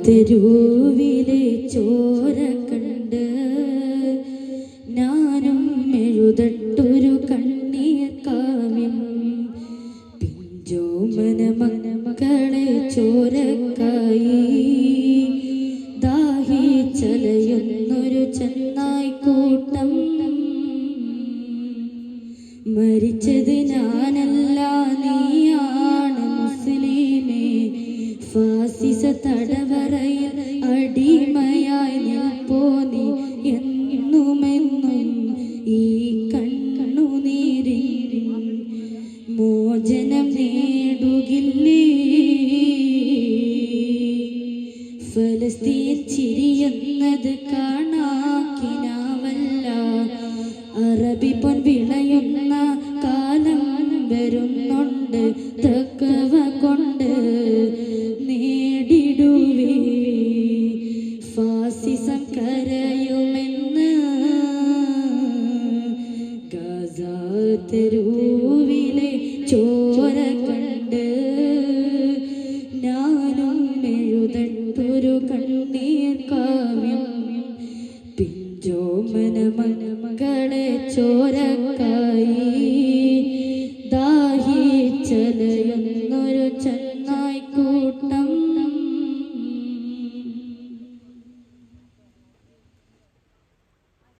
തെരുവിലെ ചോര കണ്ട് ഞാനും എഴുതട്ടൊരു കണ്ണീർ കാവ്യം പിഞ്ചോമന മക്കളെ ചോരക്കായി ദാഹി ചലയുന്നൊരു കൂട്ടം മരിച്ചത് ഫാസിസ തടവറയിൽ അടിമയായി നിൽപ്പോ നീ എന്നുമെന്നും ഈ കണ്ണുനീരിൽ മോചനം നേടുകില്ലേ? ഫലസ്തീൻ ചിരിയെന്നത് കാണാക്കിനാവല്ല. അറബി പൊൻ വിളയുന്ന കാലം വരുന്നുണ്ട്. തക്കവ കൊണ്ട് ഫാസിസം കരയുമെന്ന് ഗാസാത്തരൂവിലെ ചോര കണ്ട് ഞാനും എഴുതട്ടൊരു കണ്ണീർ കാവ്യം. പിഞ്ചോ മനമകളെ ചോരക്കായി